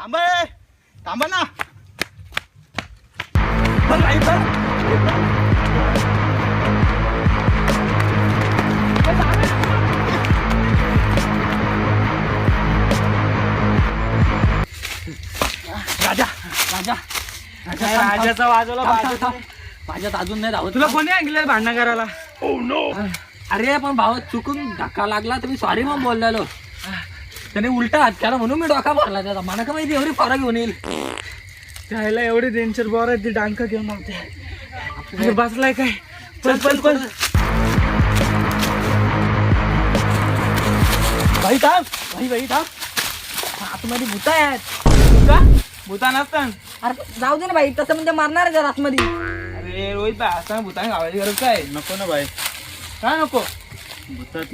थांबा ना. पण नाही पण. राजा राजा. थांब, राजाचा वाजवला थांब, थांब. थांब. माझ्यात अजून नाही धावत. तुला कोणी ऐकलं भांडण करायला? अरे पण भावा चुकून धक्का लागला तर मी सॉरी मग बोललेलो. त्याने उलटा हात केला म्हणून मी डोका मारला त्याचा. मला का माहिती एवढी फरक घेऊन येईल. त्याला एवढी डेंचर बोर आहे ती डांक घेऊन अरे बसलाय काय? चल चल चल भाई थांब भाई भाई थांब. आतमध्ये भूत आहेत. का भूता नसतान अरे जाऊ दे ना बाई तसं म्हणजे मारणार आहे जरा आतमध्ये. अरे रोहित भाई असताना भूताने गावाची गरज काय? नको ना भाई काय नको?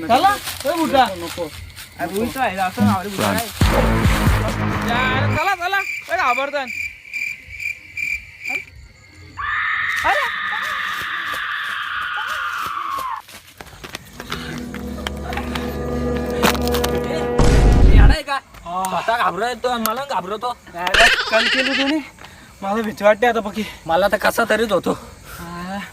चला ए भूता. नको. भाई असं यार, चला चला काय घाबरतान अरे येणार का स्वतः घाबरतो आणि मला घाबरतो अरे, कल केली तुम्ही मला भीती वाटते आता बाकी मला तर कसा तरीच होतो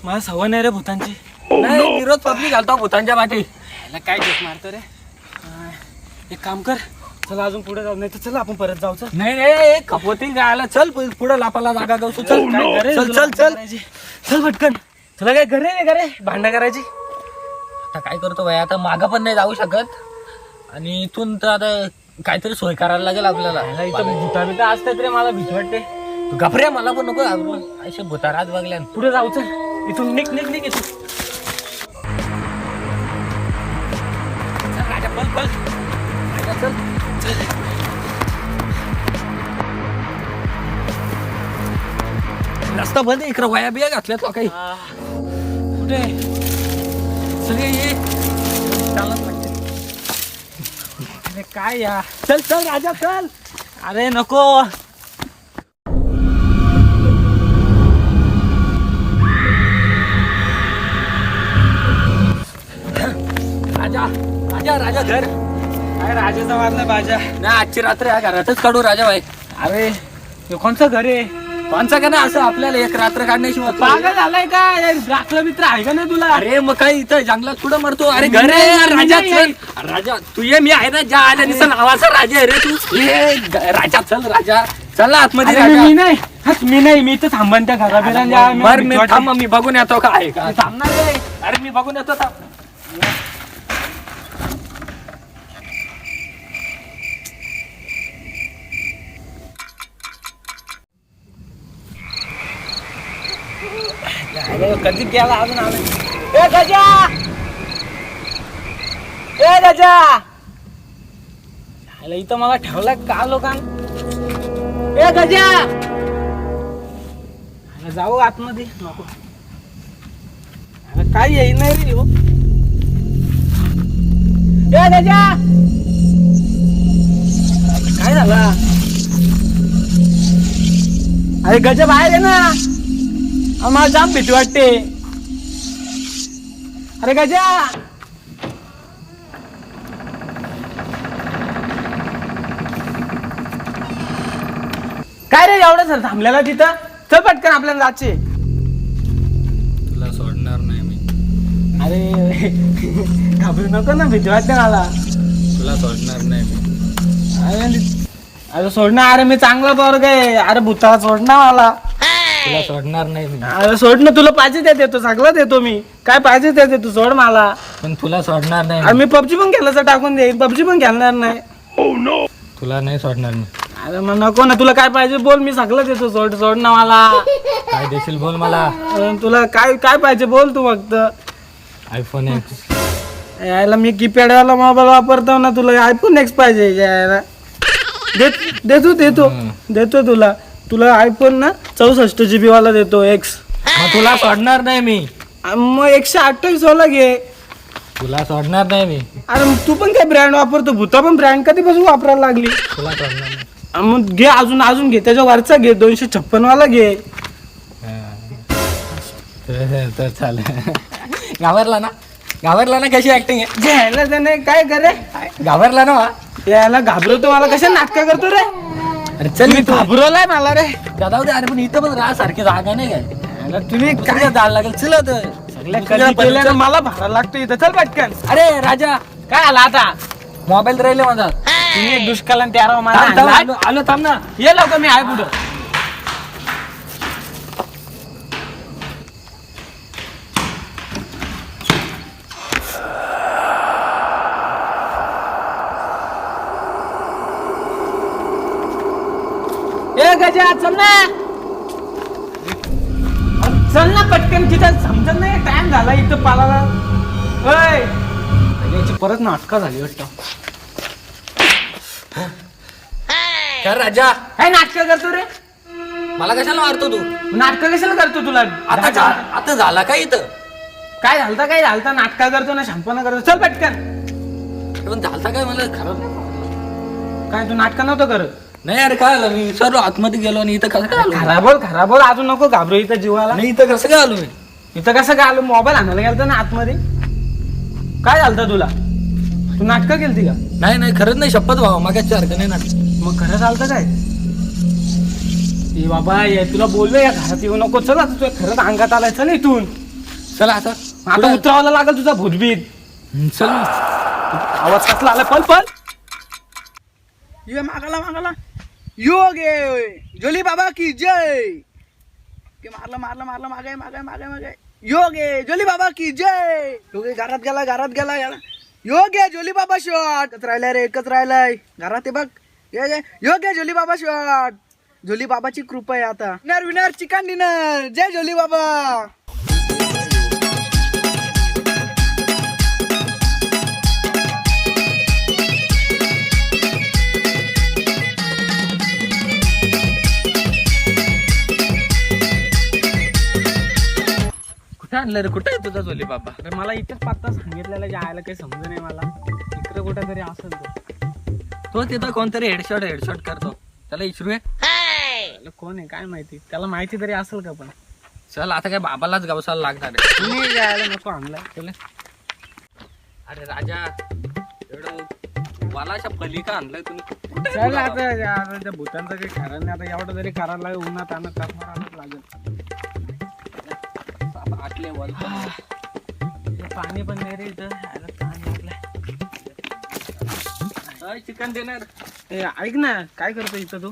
मला सवय नाही रे भूतांची. नाही विरोध पब्लिक घालतो भूतांच्या पाठी याला काय जोक मारतो रे? एक काम कर. चला अजून पुढे जाऊ. नाही तर चला आपण परत जाऊ चल. नाही नाही खपोती गायला चल पुढे लापाला जागा चल काय घरे चल चल चल. करायची? चल पटकन. तुला काय घरे नाही घरे भांडण करायची? आता काय करतो भाई आता मागं पण नाही जाऊ शकत. आणि इथून तर आता काहीतरी सोय करायला लागेल आपल्याला. याला इथं भूता बिता असतात रे मला भीती वाटते. तू घाबरे मला पण नको घाबरू. असे भूतारात बघल्या पुढे जाऊ चल. इथून निक निक निक इथून. चल राजा राजा चल रस्ता बंद इकडं वया बिया घातल्यात तो काही. कुठे? सगळे ये चालत लागते अरे काय या? चल चल राजा चल. अरे नको. राजा राजा राजा घर. काय राजाचा वाजला बाजा? नाही आजची रात्र या घरातच काढू राजा भाई. अरे हे कोणचं घर आहे? कोणचा का नाही असं आपल्याला एक रात्र काढण्याची मत पागल झालाय का? राखलं मित्र आहे का नाही तुला? अरे मग काय इथं जंगलात कुठं मरतो? अरे घर आहे यार, राजा चल. राजा तू ये मी आहे ना ज्या आल्या दिसत नावाचा राजा आहे रे तू. ये ग- राजा चल राजा. चल आतमध्ये अरे राजा मी नाही. हट, मी नाही मी तर थांबन त्या घराबिरा मर मी थांब मी बघून येतो का आहे का? थांबणार अरे मी बघून येतो थांब. कधी गेला अजून आला ए गजा! ए गजा! अरे, इथं मला ठेवलाय का लोकां ए गजा! जाऊ आतमध्ये नको. काय येई नाही रे हो. ए गजा! काय झाला? अरे गजा बाहेर आहे ना. आम्हाला जाम भीती वाटते. अरे गजा. काय रे एवढं सर थांबलेला तिथं? चल पटकन आपल्याला जायचे तुला सोडणार नाही मी. अरे घाबरू नको ना भीती वाटते मला. तुला सोडणार नाही मी. अरे अरे सोडणार अरे मी चांगला पोरग आहे. अरे भूताला सोडणार मला. तुला सोडणार नाही मी. अरे सोड ना तुला पाहिजे ते देतो सगळं देतो मी. काय पाहिजे ते देतो सोड मला. पण तुला सोडणार नाही अरे मी पबजी पण खेळायचं टाकून देईन पबजी पण खेळणार नाही. तुला नाही सोडणार मी. अरे मग नको ना तुला काय पाहिजे बोल मी सगळं देतो सोड सोड ना मला. काय देशील बोल मला. अरे तुला काय काय पाहिजे बोल तू फक्त. आयफोन एक्स यायला मी कीपॅडवाला मोबाईल वापरतो ना तुला आयफोन एक्स पाहिजे यायला. देतो देतो. देतो तुला. तुला आयफोन ना चौसष्ट जी बी वाला देतो एक्स मग तुला सोडणार नाही मी. मग एकशे अठ्ठावीस वाला घे. तुला सोडणार नाही मी. अरे मग तू पण काय ब्रँड वापरतो? भूता पण ब्रँड कधीपासून वापरायला लागली? तुला सोडणार नाही. मग घे अजून अजून घे. त्याच्या वरचा घे दोनशे छप्पन वाला घे. तर तर चालेल. घाबरला ना. घाबरला ना कशी ऍक्टिंग आहे? घ्यायला त्याने काय करे घाबरला ना वा? यायला घाबरतो मला. कशा नाटका करतो रे? अरे चल. घाबरवलाय मला रे. जाऊ दे अरे पण इथं पण राहा सारखी जागा नाही काय. तुम्ही काय? जायला लागेल. चल आता. सगळ्या मला भाडा लागतो इथं. चल पटकन. अरे राजा काय आला आता? मोबाईल राहिले माझा. तुम्ही थांब, मला आलो आलो थांब ना. ये लवकर मी आहे पुढं. गजा चल ना. चल ना पटकन तिथं. समजत नाही टाइम झाला इथं पालाला. ओय. याची परत नाटकं झाली वाटतं. काय राजा. काय नाटकं करतो रे. मला कशाला मारतो तू? नाटकं कशाला करतो तुला? आता झा- आता झाला काय इथं? काय झालता काय झालता? नाटका करतो ना शांतपणा करतो. चल पटकन. पण झालता काय मला खराब काय तू नाटक नव्हतं करत? नाही अरे काय आलं मी विसरलो आतमध्ये गेलो आणि इथं कसं काय आलो? खराब बोल खराब बोल अजून नको घाबरू इथं जीवाला. नाही इथं कसं काय आलो मी? इथं कसं काय आलो? मोबाईल आणायला गेलतो ना आतमध्ये. काय झालतं तुला? तू नाटकं केलती का? नाही नाही खरंच नाही शपथ भावा मागाच्या सारखं नाही ना मग खरं चालतं काय? ए बाबा ये तुला बोललो या घरात येऊ नको. चल आता तुझ्या खरंच अंगात आलाय चल इथून. चला आता. आता कुठं? उतरावाला लागल तुझा भूतबीत हं, चल. ना. आवाज कसला आलाय पल पल ये मागाला मागाला. योग जोली बाबा की जय। के मारला मारला मारला मागे मागाय मागे मागाय योग जोली बाबा की जय। योगे घरात गेला घरात गेला गेला योग जोली बाबा शॉट राहिलाय रे एकच राहिलाय. घरात आहे बघ. ये ये. योग जोली बाबा शॉट जोली बाबाची कृपा आहे आता. Winner winner chicken dinner. जय जोली बाबा. कुठं आणलं रे कुठं आहे तुझा झोली बाबा? अरे मला इथेच पत्ता सांगितलेला जायला काही समज नाही मला. इकडे कुठं तरी असेल तो. तो तिथं कोणतरी हेडशॉट हेडशॉट करतो. त्याला इशरू आहे? कोण आहे? काय माहिती? त्याला माहिती तरी असेल का पण? चल आता काय बाबालाच गवसाला लागणार आहे. तुम्ही जायला नको आणलाय चल. अरे राजा एवढं वालाच्या पलिका आणलाय तुम्ही. चल? आता भूतांचं काही खरं नाही. आता एवढं तरी करायला लागेल उन्हात आणत लागेल. आटले वल पण. पाणी पण नाही रे इथं. यायला ताण लागलाय. अय, चिकन देणार. ए, ऐक ना काय करतो इथं तू?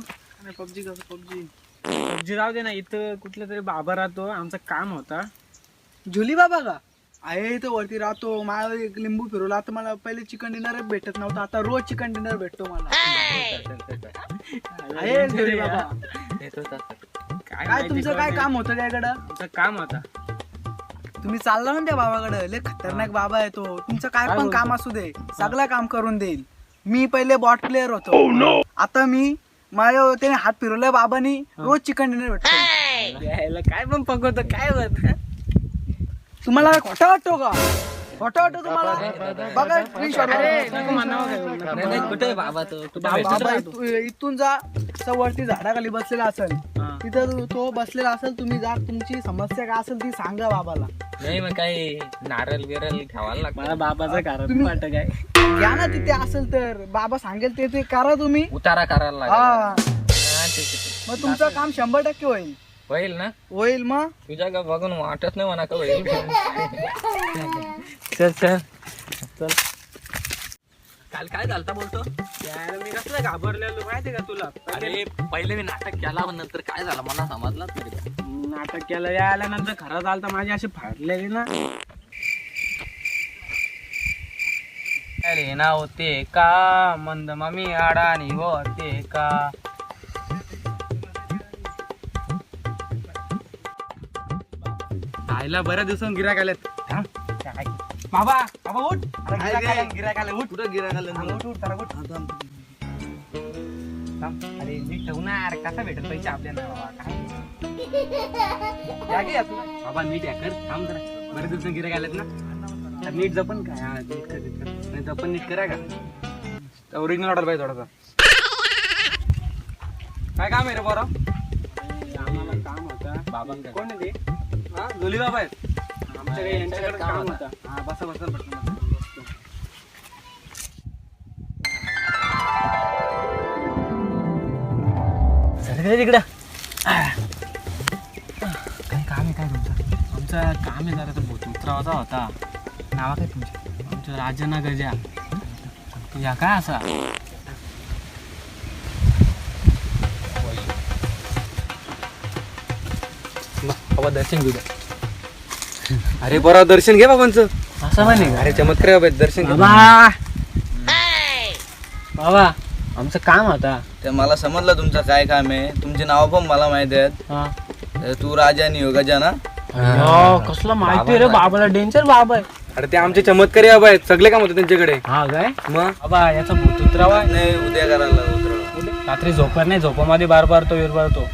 पबजी करतो पबजी. पबजी राहू दे ना इथं कुठला तरी बाबा राहतो आमचं काम होता. झुली बाबा का? आहे इथं वरती राहतो. मला एक लिंबू फिरवला. आता मला पहिले चिकन डिनर भेटत नव्हतं. आता रोज चिकन डिनर भेटतो मला. आहे झुली बाबा. देतो तसं. काय काय माहिती तुमचं कोण काय? काम होतं त्याकडं? आमचं काम होता. तुम्ही चालला ना त्या बाबाकडे? लय खतरनाक बाबा आहे तो. तुमचं काय काय पण बोलतो? काम असू दे. सगळं काम करून देईल. मी पहिले बॉट प्लेअर होतो. आता मी माझ्या त्याने हात फिरवलाय बाबानी. रोज चिकन डिनर भेटतो यायला काय पण पकवतो काय होत तुम्हाला खोटं वाटतो का? खोटं वाटतो तुम्हाला? बघा स्क्रीनशॉट. नाही, कुठे बाबा तो? कुठे बाबा- इथू- इथून जा असं वरती झाडाखाली बसलेला असेल. तिथं तो- तो बसलेला असेल तुम्ही जा तुमची समस्या काय असेल ती सांगा बाबाला. नाही मग काही नारळ बिरल ठेवायला मला लागतं बाबाचं कारण तुम्ही- वाटत काय? घ्या ना तिथे असेल तर. बाबा सांगेल ते ते करा तुम्ही. उतारा करायला लागेल. हा. हा, ठीक आहे, ठीक मग तुमचं काम शंभर टक्के होईल. होईल ना? होईल मग? तुझ्या का बघून वाटत नाही म्हणा का होईल चल चल. चल. काल काय झालता बोलतो? यायला मी कसलं घाबरलेलो माहिती का तुला? अरे पहिले मी नाटक केला पण नंतर काय झालं मला समजलं तरी. नाटक केलं यायला नंतर खरं झालं तर माझी अशी फाडलेली ना. अरे ना होते का? मंद ममी अडाणी होते का? खायला बऱ्याच दिवसांनी गिराक थांब, काय? बाबा बाबा उठ. अरे गिऱ्हाईक आले, गिऱ्हाईक आले, उठ. कुठं गिराक आलं उठ उठ जरा उठ. थांब. अरे नीट ठेवू ना अरे कसा भेटत पैसे आपल्याला बाबा काय? या तुला? बाबा नीट या कर. थांब जरा. बरेच दिवस गिराक आलेत ना. तर नीट जपन काय हा, नीट कर नीट कर. नाही जपन नीट करा का? ओरिजिनल ऑर्डर पाहिजे थोडासा. काय काम आहे रे बरं आम्हाला काम होतं. बाबांकडे. कोण आहे ते? हा जोली बाबा आहेत. आमच्याकडे यांच्याकडे काम होता. हा बसा बसा पटकन बसा. तिकडे. तिकडं काय काम आहे काय तुमचं? आमचं काम आहे जरा तो भूतमित्रावाचा होता. नावा काय तुमच्या आमचं राजना गजा या काय असा? बाबा दर्शन घेऊ द्या. अरे बरं दर्शन घे बाबांचं. असं म्हणे. का? अरे चमत्कार बाबा दर्शन घे बाबा. बाबा आमचं काम होता ते मला समजलं तुमचं काय काम आहे. तुमची नावं पण मला माहिती आहेत. हा. अ, तू राजा आणि योगाजा ना? अयो, कसलं माहिती रे बाबाला. डेंजर बाबा आहे. अरे ते आमचे चमत्कारी बाबा आहेत. सगळे काम होते त्यांच्याकडे. हा काय? मग? बाबा याचा भूत उतरावा. नाही उद्या करायला उतरवा. रात्री झोपत नाही. झोपामध्ये बार बारतो विरबारतो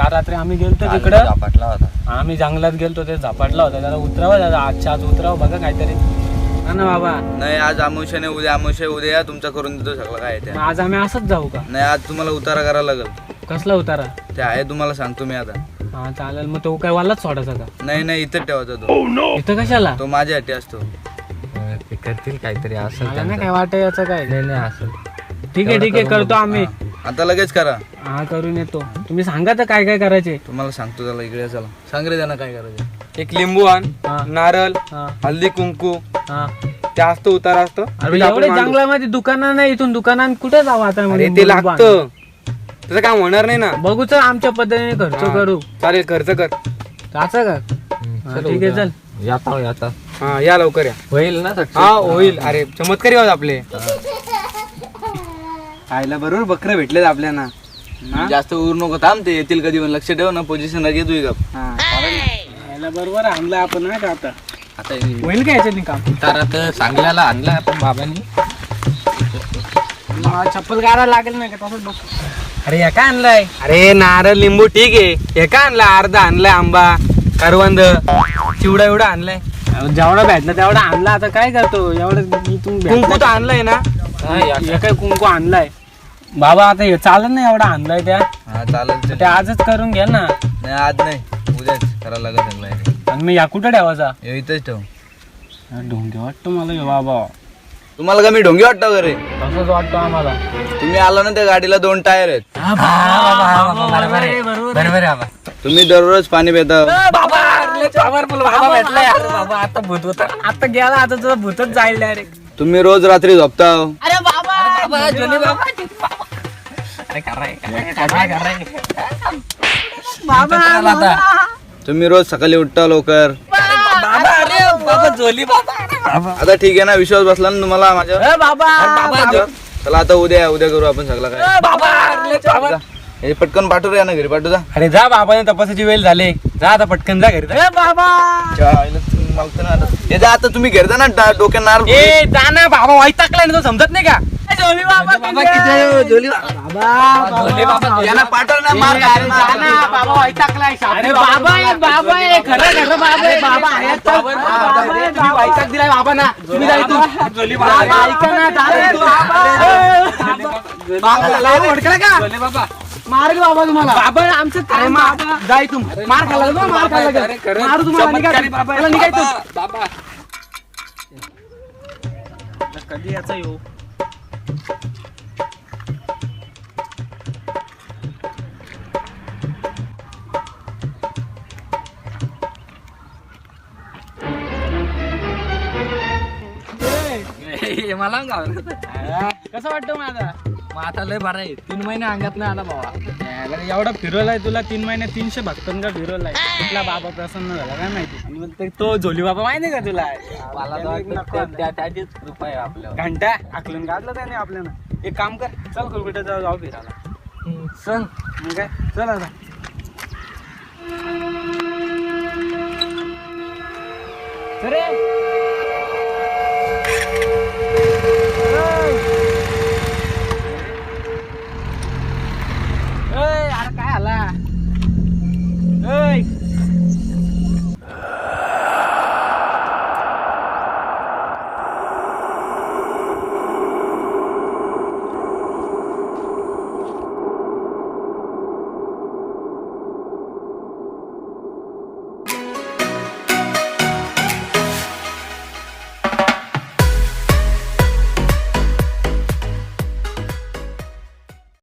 काल रात्री आम्ही गेलतो तिकडं. पाटला होता. आम्ही जंगलात गेलतो ते झपाटला होता. त्याला उतरावा दादा आजच्या आज उतरावं बघा काहीतरी. हा ना बाबा. नाही आज आमुष्याने उद्या आमुष्य उद्या या तुमचा करून देतो सगळं काय ते. मग आज आम्ही असंच जाऊ का? नाही आज तुम्हाला उतारा करायला लागेल. कसला उतारा? ते आहे तुम्हाला सांगतो मी आता. हा चालेल. मग तो काय वालाच सोडायचा का? नाही नाही इथं ठेवायचा तो. इथं कशाला? तो माझ्यासाठी असतो. ते करतील काहीतरी असं मला नाही काय वाटत याचं काय? नाही नाही असं ठीक आहे ठीक आहे करतो आम्ही. आता लगेच करा. हा करून येतो. तुम्ही सांगा तर काय काय करायचे. तुम्हाला सांगतो चला इकडे चला. सांग रे त्यांना काय करायचं. एक लिंबू आण हा. नारळ हा. हल्दी कुंकू हा. ते असतो उतारा असतो अरे ते आपण एवढे मांडू. जंगलामध्ये दुकानं नाही इथून दुकानात कुठे जावं आता अरे म्हणजे ते. लागतं. त्याचं काम होणार नाही ना. बघू चल आमच्या पद्धतीने खर्च हा. करू. चालेल खर्च कर. जायचं का? हा, ठीक आहे चल. याता याता. हा या लवकर या. होईल ना हा होईल. अरे चमत्कारी आहोत आपले. आईला बरोबर बकर भेटलेत आपल्याला हा? जास्त उर नको थांब ते येतील कधी पण. लक्ष ठेव ना पोझिशन घे तू का हा. बरोबर आणलं आपण नाही का आता आता होईल का काम? तर चांगल्याला आणला आपण बाबांनी. मला चप्पल गाडा लागेल नाही का? तसंच बघ अरे या काय आणलंय? अरे नारळ लिंबू ठीक आहे. हे का आणला अर्धा आणलाय आंबा करवंद. चिवडा एवढा आणलाय. जेवढा भेटला तेवढा आणला. आता काय करतो? एवढं इथून कुंकू भेटलं. तर आणलाय ना. हे काय कुंकू आणलाय? बाबा आता हे चालत नाही एवढा आणलाय त्या हा चालेल चल. ते आजच करून घ्या ना नाही आज नाही उद्याच करायला सगळं हे. आणि मी या कुठं ठेवायचा हे इथंच ठेव ढोंगे वाटतो मला हे बाबा तुम्हाला का मी ढोंगी वाटतो का रे तसंच वाटतो आम्हाला तुम्ही आला ना त्या गाडीला दोन टायर आहेत बरोबर आहे बरोबर आहे बाबा तुम्ही दररोज पाणी पिता बाबा अरे आता भूत होता आता गेला आता तुझा भूतच जाईल डायरेक्ट तुम्ही रोज रात्री झोपता हो. बाबा बाबा अरे तुम्ही रोज सकाळी उठता लवकर. बाबा बाबा बाबा आता ठीक आहे ना विश्वास बसला ना तुम्हाला माझ्या? बाबा चला आता उद्या उद्या करू आपण सगळं काय. बाबा बाबा जा. हे पटकन पाठवू या ना घरी पाठवू जा. अरे जा बाबाने तपासाची वेळ झाले. जा आता पटकन जा घरी जा. आलं. हे जा आता तुम्ही घेरता ना डा- डोक्यात नार ए जा ना बाबा वाईट टाकलाय ना तो समजत नाही का? बाबा किती जोली बाबा मारेल तुम्हाला. बाबा आमचं काय बाबा जा इथून मार खायला लागलो, मार खरं मारू तुम्हाला निघायचं. बाबा. कधी याचा येऊ? मला कसं वाटतं माझा मग आता लय बरं आहे. तीन महिने अंगात नाही आला बाबा एवढा फिरवलाय तुला तीन महिने तीनशे भक्तांका फिरवलाय? कुठला बाबा प्रसन्न झाला काय माहिती? आणि मग ते तो झोली बाबा माहिती का तुला? मला तर वाटतं त्या- त्या- त्याचीच कृपा आहे आपल्यावर. घंटा आकलून काढलं त्याने आपल्याला एक काम कर चल कुठे जाऊ जाऊ फिरायला. सांग मग काय? चल आता. अरे! Três.